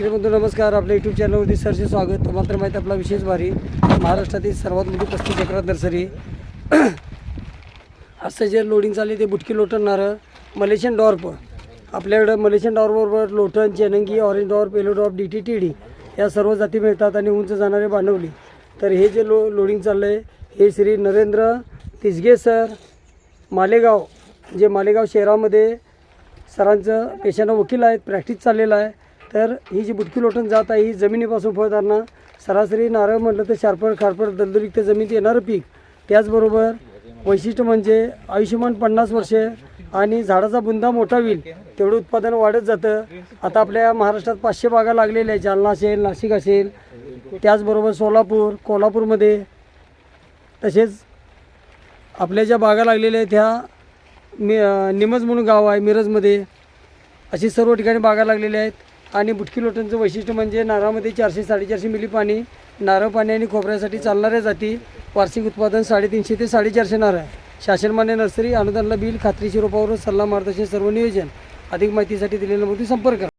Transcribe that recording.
बंधू नमस्कार. आपल्या यूट्यूब चॅनलवरती सरचे स्वागत. मात्र माहीत आपला विशेष भारी महाराष्ट्रातील सर्वात मोठी पस्तीस चक्रात नर्सरी. असं जे लोडिंग चालली ते बुटकी लोटण नारळ मलेशियन डॉर्प. आपल्याकडं मलेशियन डॉर्पबरोबर लोटण चेनंगी orange dwarf yellow dwarf D T T D या सर्व जाती मिळतात आणि उंच जाणारे बांधवली. तर हे जे लो लोडिंग चाललं आहे हे श्री नरेंद्र तिसगे सर मालेगाव. जे मालेगाव शहरामध्ये सरांचं पेशानं वकील आहेत प्रॅक्टिस चाललेलं आहे. तर ही जी बुटकी लोटण जात आहे ही जमिनीपासून फळधारणा सरासरी नारळ म्हटलं तर शारपड खारपड दलदलीत जमिनीत येणारं पीक. त्याचबरोबर वैशिष्ट्य म्हणजे आयुष्यमान पन्नास वर्षे आणि झाडाचा बुंदा मोठा होईल तेवढं उत्पादन वाढत जातं. आता आपल्या महाराष्ट्रात पाचशे बागा लागलेल्या आहेत जालना असेल नाशिक असेल त्याचबरोबर सोलापूर कोल्हापूरमध्ये. तसेच आपल्या ज्या बागा लागलेल्या आहेत ह्या मी निमज म्हणून गाव आहे मिरजमध्ये. अशी सर्व ठिकाणी बागा लागलेल्या आहेत. आणि बुटकी लोटणचं वैशिष्ट्य म्हणजे नारळामध्ये चारशे साडेचारशे मिली पाणी नारळ पाणी आणि खोबऱ्यासाठी चालणाऱ्या जाती वार्षिक उत्पादन साडेतीनशे ते साडेचारशे नारळ शासनमान्य नर्सरी अनुदानला बिल खात्रीशी रोपावर सल्ला मार्गदर्शन सर्व नियोजन. अधिक माहितीसाठी दिलेल्या संपर्क करा.